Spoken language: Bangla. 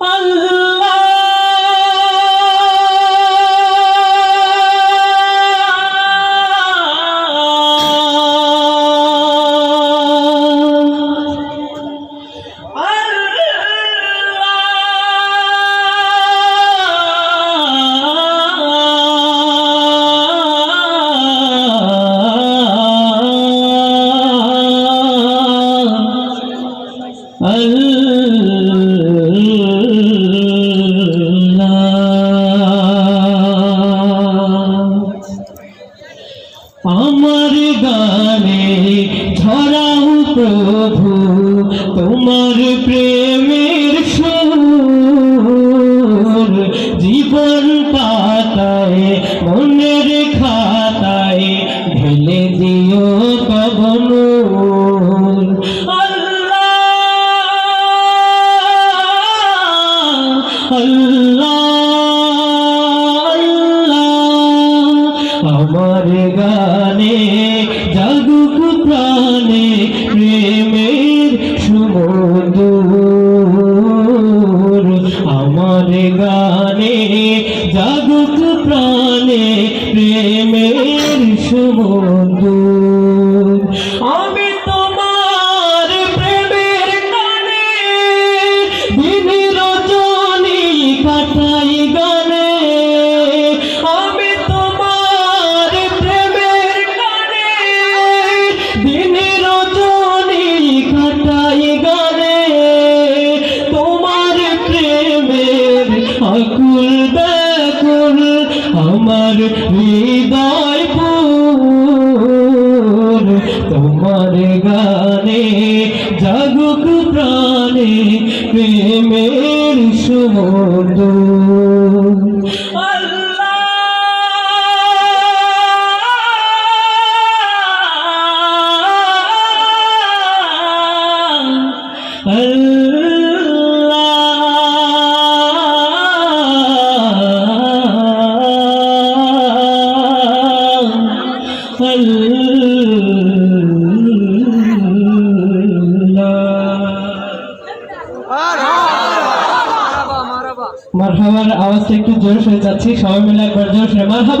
আমার গানে ধরাও প্রভু, তোমার প্রেমের সুর জীবন পাতায়, মনের খাতায় ঢেলে দিও কবন আমার গানে জাগুক প্রাণে প্রেমের সুমধুর। আমার গানে জাগুক প্রেমের সুমধুর। আমার হৃদয় তোমার গানে জাগুক প্রাণে প্রেমের সুমধুর। মারহাবার আওয়াজটা একটু জোর হয়ে যাচ্ছি। সবাই মিলে একবার জোর মারহাবা।